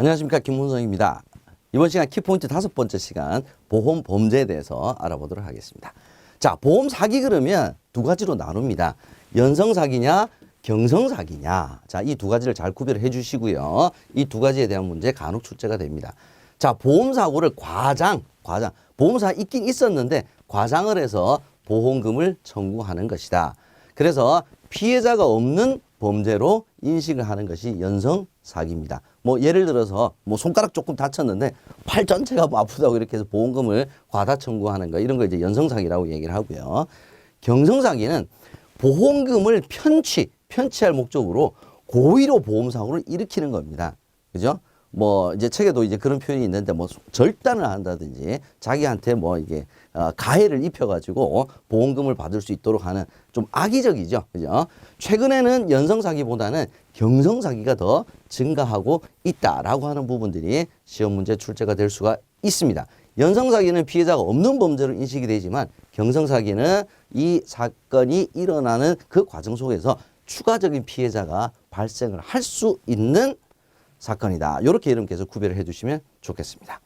안녕하십니까 김문성입니다. 이번 시간 키포인트 다섯 번째 시간 보험 범죄에 대해서 알아보도록 하겠습니다. 자 보험 사기 그러면 두 가지로 나눕니다. 연성 사기냐 경성 사기냐. 자 이 두 가지를 잘 구별을 해주시고요. 이 두 가지에 대한 문제 간혹 출제가 됩니다. 자 보험 사고를 과장 과장 보험사 있긴 있었는데 과장을 해서 보험금을 청구하는 것이다. 그래서 피해자가 없는 범죄로 인식을 하는 것이 연성 사기입니다. 뭐 예를 들어서 뭐 손가락 조금 다쳤는데 팔 전체가 뭐 아프다고 이렇게 해서 보험금을 과다 청구하는 거 이런 거 이제 연성 사기라고 얘기를 하고요. 경성 사기는 보험금을 편취 편취할 목적으로 고의로 보험 사고를 일으키는 겁니다. 그죠? 뭐 이제 책에도 이제 그런 표현이 있는데 뭐 절단을 한다든지 자기한테 뭐 이게 어, 가해를 입혀가지고 보험금을 받을 수 있도록 하는 좀 악의적이죠, 그죠? 최근에는 연성 사기보다는 경성 사기가 더 증가하고 있다라고 하는 부분들이 시험 문제 출제가 될 수가 있습니다. 연성 사기는 피해자가 없는 범죄로 인식이 되지만 경성 사기는 이 사건이 일어나는 그 과정 속에서 추가적인 피해자가 발생을 할 수 있는 사건이다. 이렇게 이름께서 구별을 해주시면 좋겠습니다.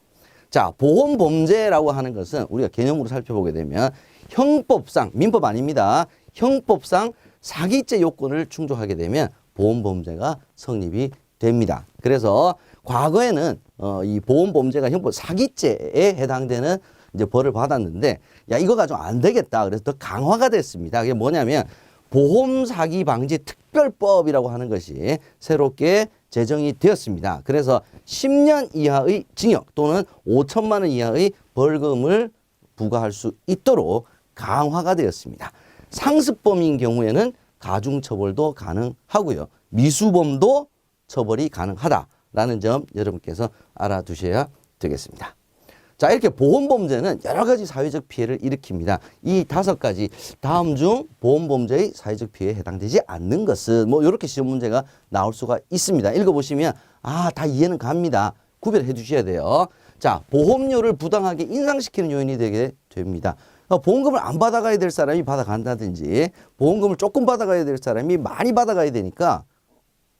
자, 보험 범죄라고 하는 것은 우리가 개념으로 살펴보게 되면 형법상 민법 아닙니다. 형법상 사기죄 요건을 충족하게 되면 보험 범죄가 성립이 됩니다. 그래서 과거에는 어, 이 보험 범죄가 형법 사기죄에 해당되는 이제 벌을 받았는데 야 이거 가지고 안 되겠다. 그래서 더 강화가 됐습니다. 그게 뭐냐면 보험 사기 방지 특별법이라고 하는 것이 새롭게 제정이 되었습니다. 그래서 10년 이하의 징역 또는 5천만 원 이하의 벌금을 부과할 수 있도록 강화가 되었습니다. 상습범인 경우에는 가중 처벌도 가능하고요. 미수범도 처벌이 가능하다라는 점 여러분께서 알아두셔야 되겠습니다. 자, 이렇게 보험범죄는 여러 가지 사회적 피해를 일으킵니다. 이 다섯 가지 다음 중 보험범죄의 사회적 피해에 해당되지 않는 것은 뭐 이렇게 시험 문제가 나올 수가 있습니다. 읽어보시면 아, 다 이해는 갑니다. 구별해 주셔야 돼요. 자, 보험료를 부당하게 인상시키는 요인이 되게 됩니다. 그러니까 보험금을 안 받아가야 될 사람이 받아간다든지 보험금을 조금 받아가야 될 사람이 많이 받아가야 되니까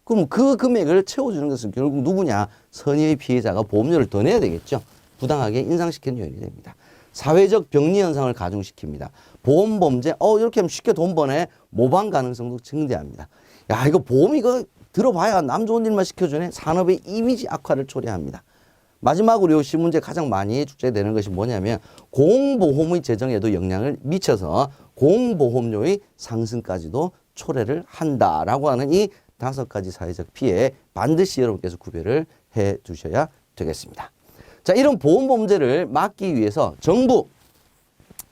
그럼 그 금액을 채워주는 것은 결국 누구냐? 선의의 피해자가 보험료를 더 내야 되겠죠. 부당하게 인상시키는 요인이 됩니다. 사회적 병리 현상을 가중시킵니다. 보험 범죄, 어, 이렇게 하면 쉽게 돈 버네. 모방 가능성도 증대합니다. 야, 이거 보험 이거 들어봐야 남 좋은 일만 시켜주네. 산업의 이미지 악화를 초래합니다. 마지막으로 이 시문제 가장 많이 출제되는 것이 뭐냐면 공보험의 재정에도 영향을 미쳐서 공보험료의 상승까지도 초래를 한다라고 하는 이 다섯 가지 사회적 피해 반드시 여러분께서 구별을 해 두셔야 되겠습니다. 자, 이런 보험 범죄를 막기 위해서 정부,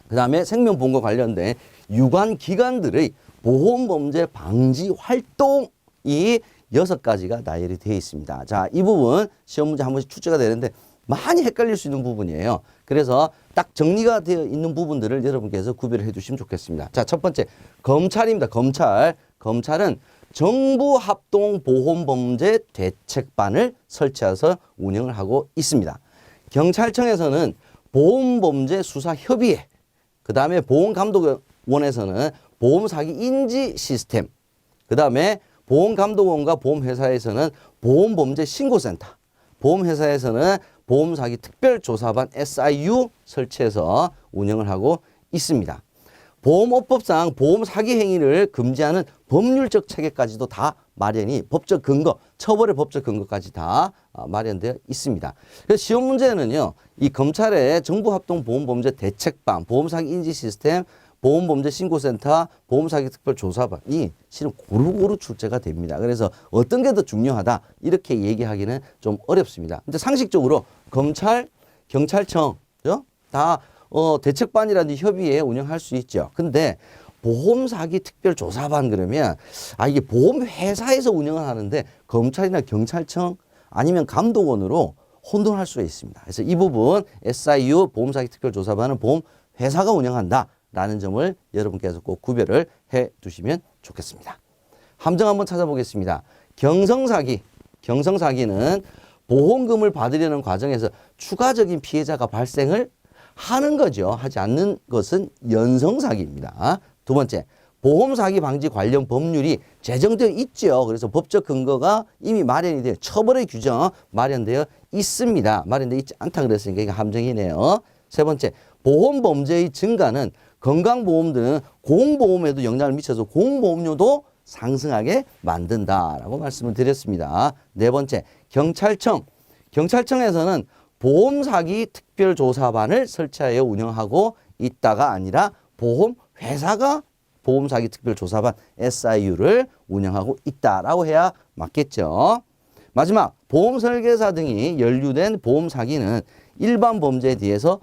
그 다음에 생명보험과 관련된 유관 기관들의 보험 범죄 방지 활동이 여섯 가지가 나열이 되어 있습니다. 자, 이 부분 시험 문제 한 번씩 출제가 되는데 많이 헷갈릴 수 있는 부분이에요. 그래서 딱 정리가 되어 있는 부분들을 여러분께서 구별을 해 주시면 좋겠습니다. 자, 첫 번째, 검찰입니다. 검찰. 검찰은 정부 합동 보험 범죄 대책반을 설치해서 운영을 하고 있습니다. 경찰청에서는 보험범죄 수사 협의회, 그 다음에 보험감독원에서는 보험사기 인지 시스템, 그 다음에 보험감독원과 보험회사에서는 보험범죄 신고센터, 보험회사에서는 보험사기 특별조사반 SIU 설치해서 운영을 하고 있습니다. 보험업법상 보험 사기 행위를 금지하는 법률적 체계까지도 다 마련이 법적 근거, 처벌의 법적 근거까지 다 어, 마련되어 있습니다. 그래서 시험 문제는요, 이 검찰의 정부합동보험범죄 대책반, 보험사기 인지 시스템, 보험범죄 신고센터, 보험사기 특별조사반이 실은 고루고루 출제가 됩니다. 그래서 어떤 게 더 중요하다 이렇게 얘기하기는 좀 어렵습니다. 근데 상식적으로 검찰, 경찰청, 그죠? 다 어, 대책반이라든지 협의회 운영할 수 있죠. 근데 보험 사기 특별 조사반 그러면 아 이게 보험 회사에서 운영을 하는데 검찰이나 경찰청 아니면 감독원으로 혼돈할 수가 있습니다. 그래서 이 부분 SIU 보험 사기 특별 조사반은 보험 회사가 운영한다라는 점을 여러분께서 꼭 구별을 해 두시면 좋겠습니다. 함정 한번 찾아보겠습니다. 경성 사기. 경성 사기는 보험금을 받으려는 과정에서 추가적인 피해자가 발생을 하는 거죠. 하지 않는 것은 연성 사기입니다. 두 번째, 보험 사기 방지 관련 법률이 제정되어 있죠. 그래서 법적 근거가 이미 마련이 되어 처벌의 규정 마련되어 있습니다. 마련되어 있지 않다 그랬으니까 이게 함정이네요. 세 번째, 보험 범죄의 증가는 건강보험 등 공보험에도 영향을 미쳐서 공보험료도 상승하게 만든다라고 말씀을 드렸습니다. 네 번째, 경찰청. 경찰청에서는 보험 사기 특별조사반을 설치하여 운영하고 있다가 아니라 보험 회사가 보험사기 특별조사반 SIU를 운영하고 있다라고 해야 맞겠죠. 마지막 보험 설계사 등이 연루된 보험 사기는 일반 범죄에 대해서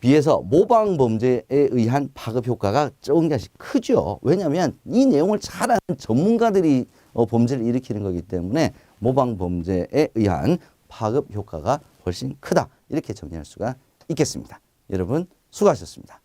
비해서 모방 범죄에 의한 파급 효과가 적은 것이 크죠. 왜냐하면 이 내용을 잘 아는 전문가들이 어, 범죄를 일으키는 거기 때문에 모방 범죄에 의한 파급 효과가 훨씬 크다. 이렇게 정리할 수가 있겠습니다. 여러분 수고하셨습니다.